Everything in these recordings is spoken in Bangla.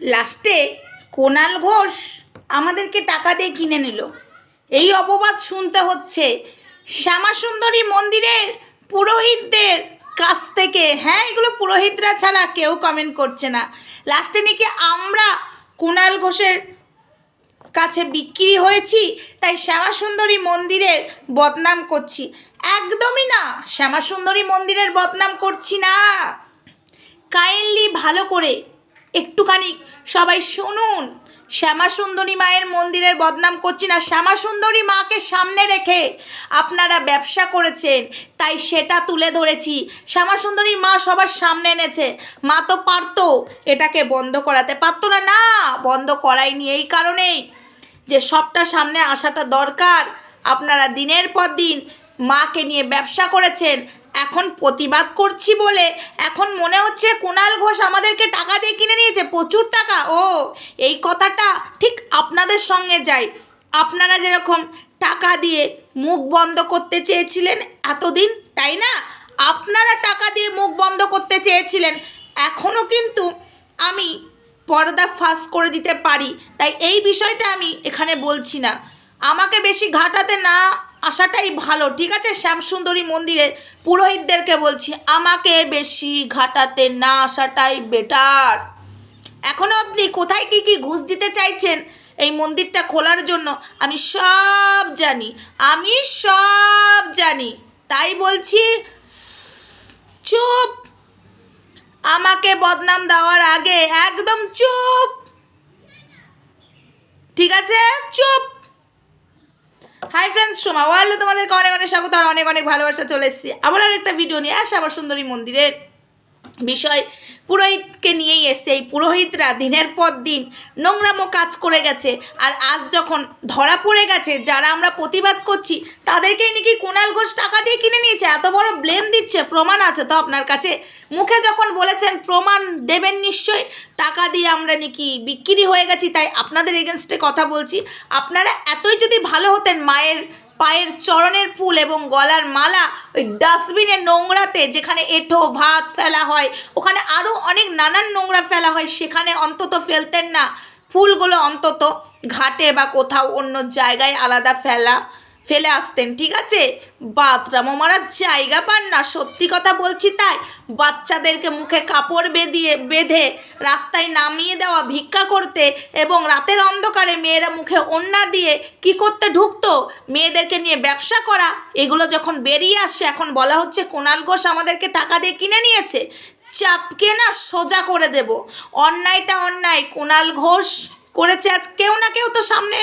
লাস্টে কোনাল ঘোষ আমাদেরকে টাকা দিয়ে কিনে নিল। এই অপবাদ শুনতে হচ্ছে শ্যামাসুন্দরী মন্দিরের পুরোহিতদের কাছ থেকে। হ্যাঁ এগুলো পুরোহিতরা ছাড়া কেউ কমেন্ট করছে না। লাস্টে নাকি আমরা কুণাল ঘোষের কাছে বিক্রি হয়েছি, তাই শ্যামাসুন্দরী মন্দিরের বদনাম করছি। একদমই না, শ্যামাসুন্দরী মন্দিরের বদনাম করছি না। কাইন্ডলি ভালো করে একটুখানি। সবাই শুনুন। শ্যামাসুন্দরী মায়ের মন্দিরের বদনাম করছি না। শ্যামাসুন্দরী মাকে সামনে রেখে আপনারা ব্যবসা করেছেন, তাই সেটা তুলে ধরেছি। শ্যামাসুন্দরী মা সবার সামনে এনেছে। মা তো পারতো এটাকে বন্ধ করাতে। পারতো না না, বন্ধ করায়নি এই কারণেই যে সবটা সামনে আসাটা দরকার। আপনারা দিনের পর দিন মাকে নিয়ে ব্যবসা করেছেন এখন প্রতিবাদ করছি বলে এখন মনে হচ্ছে কুণাল ঘোষ আমাদেরকে টাকা দিয়ে কিনে নিয়েছে, প্রচুর টাকা। ও, এই কথাটা ঠিক আপনাদের সঙ্গে যায় আপনারা যেরকম টাকা দিয়ে মুখ বন্ধ করতে চেয়েছিলেন এতদিন, তাই না? আপনারা টাকা দিয়ে মুখ বন্ধ করতে চেয়েছিলেন এখনও কিন্তু আমি পর্দা ফাঁস করে দিতে পারি। তাই এই বিষয়টা আমি এখানে বলছি না। আমাকে বেশি ঘাটাতে না আসাটাই ভালো। ঠিক আছে? শ্যামসুন্দরী মন্দিরের পুরোহিতদেরকে বলছি, আমাকে বেশি ঘাটাতে না আসাটাই বেটার এখনও অবধি কোথায় কি কি ঘুষ দিতে চাইছেন এই মন্দিরটা খোলার জন্য, আমি সব জানি, আমি সব জানি। তাই বলছি, চুপ। আমাকে বদনাম দেওয়ার আগে একদম চুপ। ঠিক আছে? চুপ। হাই ফ্রেন্ডস সোমা ওয়ার্ল্ডে তোমাদেরকে অনেক অনেক স্বাগত আর অনেক অনেক ভালোবাসা চলে এসেছি। আবার আর একটা ভিডিও নিয়ে আসে, আবার সুন্দরী মন্দিরের বিষয় পুরোহিতকে নিয়েই এসছে। এই পুরোহিতরা দিনের পর দিন নোংরামো কাজ করে গেছে। আর আজ যখন ধরা পড়ে গেছে, যারা আমরা প্রতিবাদ করছি তাদেরকেই নাকি কুণাল ঘোষ টাকা দিয়ে কিনে নিয়েছে? এত বড় ব্লেম দিচ্ছে, প্রমাণ আছে তো আপনার কাছে? মুখে যখন বলেছেন, প্রমাণ দেবেন নিশ্চয় টাকা দিয়ে আমরা নাকি বিক্রি হয়ে গেছি, তাই আপনাদের এগেনস্টে কথা বলছি। আপনারা এতই যদি ভালো হতেন, মায়ের পায়ের চরণের ফুল এবং গলার মালা ওই ডাস্টবিনে নোংরাতে যেখানে এঁঠো, ভাত ফেলা হয়, ওখানে আরও অনেক নানান নোংরা ফেলা হয়, সেখানে অন্তত ফেলতেন না। ফুলগুলো অন্তত ঘাটে বা কোথাও অন্য জায়গায় আলাদা ফেলা, ফেলে আসতেন, ঠিক আছে? বাথরামও মারার জায়গা পান না, সত্যি কথা বলছি তাই। বাচ্চাদেরকে মুখে কাপড় বেঁধিয়ে, বেঁধে রাস্তায় নামিয়ে দেওয়া করতে এবং রাতের অন্ধকারে মেয়েরা মুখে ওন্না দিয়ে কি করতে ঢুকতো? মেয়েদেরকে নিয়ে ব্যবসা করা, এগুলো যখন বেরিয়ে আসছে, এখন বলা হচ্ছে কোনাল ঘোষ আমাদেরকে টাকা দিয়ে কিনে নিয়েছে। চাপকে না সোজা করে দেব। অন্যায়টা অন্যায়, কোনাল ঘোষ করেছে আজ কেউ না কেউ তো সামনে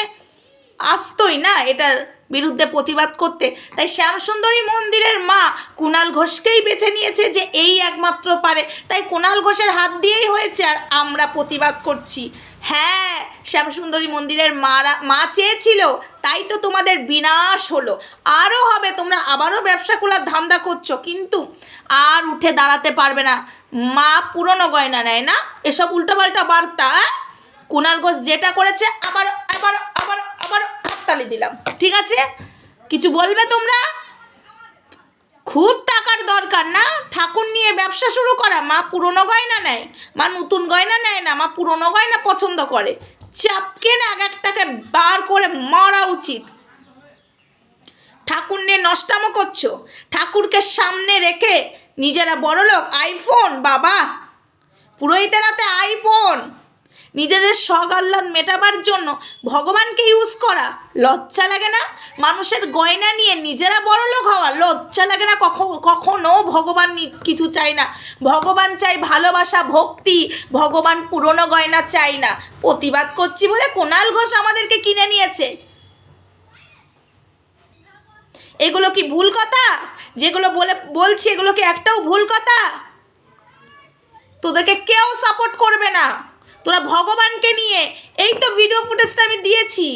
আসতোই না, এটার বিরুদ্ধে প্রতিবাদ করতে, তাই শ্যামসুন্দরী মন্দিরের মা কুণাল ঘোষকেই বেছে নিয়েছে যে এই একমাত্র পারে। তাই কুণাল ঘোষের হাত দিয়েই হয়েছে আর আমরা প্রতিবাদ করছি। হ্যাঁ শ্যামসুন্দরী মন্দিরের মারা, মা চেয়েছিল, তাই তো তোমাদের বিনাশ হলো। আরও হবে, তোমরা আবারও ব্যবসা খোলার ধান্দা করছ, কিন্তু আর উঠে দাঁড়াতে পারবে না। মা পুরনো গয়না নেয় না? এসব উল্টোপাল্টা বার্তা? কুণাল ঘোষ যেটা করেছে আবার আবার আবার আবার হাততালি দিলাম। ঠিক আছে? কিছু বলবে তোমরা? খুব টাকার দরকার না? ঠাকুর নিয়ে ব্যবসা শুরু করা। মা পুরনো গয়না নেয়, মা নতুন গয়না নেয় না, মা পুরনো গয়না পছন্দ করে। চাপকে না এক একটাকে বার করে মারা উচিত। ঠাকুর নিয়ে নষ্টামো করছ। ঠাকুরকে সামনে রেখে নিজেরা বড়লোক, আইফোন, বাবা। পুরোহিতের হাতে আইফোন। নিজেদের শখ আহ্লাদ মেটাবার জন্য ভগবানকে ইউজ করা। লজ্জা লাগে না? মানুষের গয়না নিয়ে নিজেরা বড় লোক হওয়া লজ্জা লাগে না? কখনো ভগবান কিছু চাই না। ভগবান চাই ভালোবাসা, ভক্তি। ভগবান পুরনো গয়না চাই না। প্রতিবাদ করছি বলে কোনাল ঘোষ আমাদেরকে কিনে নিয়েছে। এগুলো কি ভুল কথা? যেগুলো বলে, বলছি এগুলো কি একটাও ভুল কথা? তোদেরকে কেউ সাপোর্ট করবে না। তোরা ভগবানকে নিয়ে এই তো ভিডিও ফুটেজটা আমি দিয়েছি।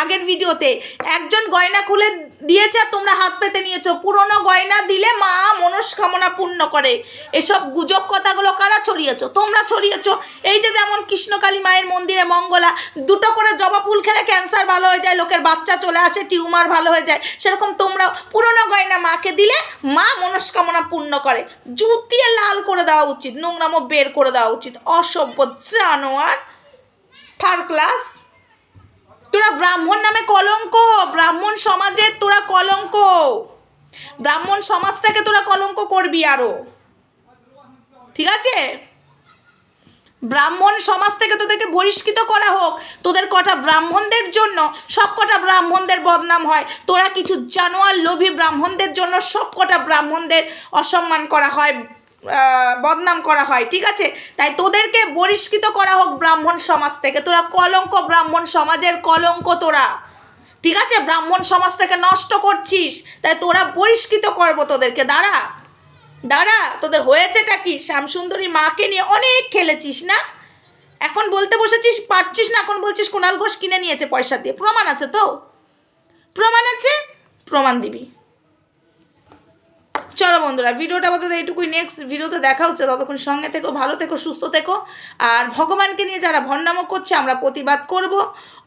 আগের ভিডিওতে, একজন গয়না খুলে দিয়েছে, তোমরা হাত পেতে নিয়েছো। পুরনো গয়না দিলে মা মনস্কামনা পূর্ণ করে। এসব গুজব কথাগুলো কারা ছড়িয়েছো? তোমরা ছড়িয়েছো। এই যে যেমন কৃষ্ণকালী মায়ের মন্দিরে মঙ্গলা, দুটো করে জবা ফুল খেলে ক্যান্সার ভালো হয়ে যায়, লোকের বাচ্চা চলে আসে, টিউমার ভালো হয়ে যায়, সেরকম তোমরা পুরনো গয়না মাকে দিলে মা মনস্কামনা পূর্ণ করে। জুতিয়ে লাল করে দেওয়া উচিত, নোংরামো বের করে দেওয়া উচিত। অসভ্য জানোয়ার থার্ড ক্লাস তোরা ব্রাহ্মণ নামে কলঙ্ক, ব্রাহ্মণ সমাজের তোরা কলঙ্ক। ব্রাহ্মণ সমাজটাকে তোরা কলঙ্ক করবি আরও। ঠিক আছে? ব্রাহ্মণ সমাজ থেকে তোদেরকে বহিষ্কৃত করা হোক। তোদের কটা ব্রাহ্মণদের জন্য সব কটা ব্রাহ্মণদের বদনাম হয়। তোরা কিছু জানোয়ার লোভী ব্রাহ্মণদের জন্য সব কটা ব্রাহ্মণদের অসম্মান করা হয়। বদনাম করা হয়, ঠিক আছে? তাই তোদেরকে বহিষ্কৃত করা হোক ব্রাহ্মণ সমাজ থেকে। তোরা কলঙ্ক ব্রাহ্মণ সমাজের কলঙ্ক তোরা। ঠিক আছে? ব্রাহ্মণ সমাজটাকে নষ্ট করছিস, তাই তোরা বহিষ্কৃত করব তোদেরকে। দাঁড়া দাঁড়া, তোদের হয়েছেটা কি? শ্যামসুন্দরী মাকে নিয়ে অনেক খেলেছিস না? এখন বলতে বসেছিস, পারছিস না? এখন বলছিস কুণাল ঘোষ কিনে নিয়েছে পয়সা দিয়ে। প্রমাণ আছে তো? প্রমাণ আছে? প্রমাণ দিবি। চলো বন্ধুরা, ভিডিওটা বলতে এইটুকুই নেক্সট ভিডিওতে দেখা হচ্ছে, ততক্ষণ সঙ্গে থেকো, ভালো থেকো, সুস্থ থেকো। আর ভগবানকে নিয়ে যারা ভণ্ডামো করছে, আমরা প্রতিবাদ করব।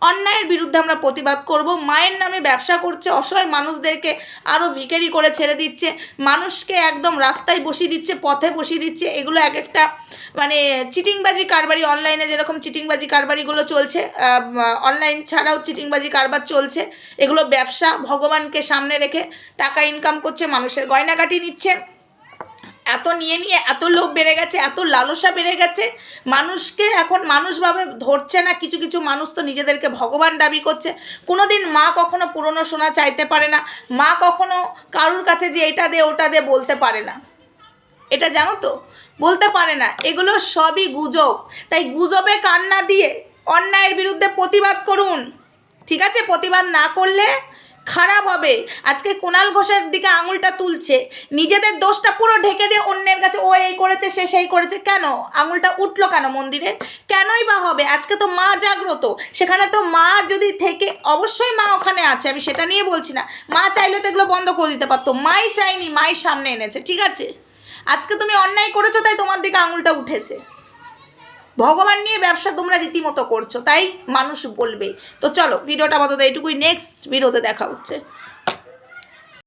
অন্যায়ের বিরুদ্ধে আমরা প্রতিবাদ করব। মায়ের নামে ব্যবসা করছে, অসহায় মানুষদেরকে আরও ভিখারি করে ছেড়ে দিচ্ছে। মানুষকে একদম রাস্তায় বসিয়ে দিচ্ছে, পথে বসিয়ে দিচ্ছে। এগুলো এক একটা মানে চিটিংবাজি কারবারি অনলাইনে যেরকম চিটিংবাজি কারবারিগুলো চলছে অনলাইন ছাড়াও চিটিংবাজি কারবার চলছে। এগুলো ব্যবসা ভগবানকে সামনে রেখে টাকা ইনকাম করছে, মানুষের গয়নাগাটি নিচ্ছে এত নিয়ে নিয়ে এত লোভ বেড়ে গেছে, এত লালসা বেড়ে গেছে। মানুষকে এখন মানুষভাবে ধরছে না, কিছু কিছু মানুষ তো নিজেদেরকে ভগবান দাবি করছে। কোনোদিন মা কখনো পুরনো সোনা চাইতে পারে না, মা কখনো কারুর কাছে যে এটা দে, ওটা দে বলতে পারে না। এটা জানো তো? বলতে পারে না। এগুলো সবই গুজব। তাই গুজবে কান্না দিয়ে অন্যায়ের বিরুদ্ধে প্রতিবাদ করুন। ঠিক আছে? প্রতিবাদ না করলে খারাপ হবে। আজকে কুণাল ঘোষের দিকে আঙুলটা তুলছে। নিজেদের দোষটা পুরো ঢেকে দিয়ে অন্যের কাছে, ও এই করেছে, সে সেই করেছে। কেন? আঙুলটা উঠল কেন মন্দিরে কেনই বা হবে? আজকে তো মা জাগ্রত। সেখানে তো মা যদি থেকে, অবশ্যই মা ওখানে আছে, আমি সেটা নিয়ে বলছি না। মা চাইলে তো এগুলো বন্ধ করে দিতে পারতো। মাই চাইনি, মাই সামনে এনেছে, ঠিক আছে? আজকে তুমি অন্যায় করেছ, তাই তোমার দিকে আঙুলটা উঠেছে। ভগবান নিয়ে ব্যবসা তোমরা রীতিমতো করছ, তাই মানুষ বলবে। তো চলো, ভিডিওটা আপাতত এইটুকুই নেক্সট ভিডিওতে দেখা হচ্ছে।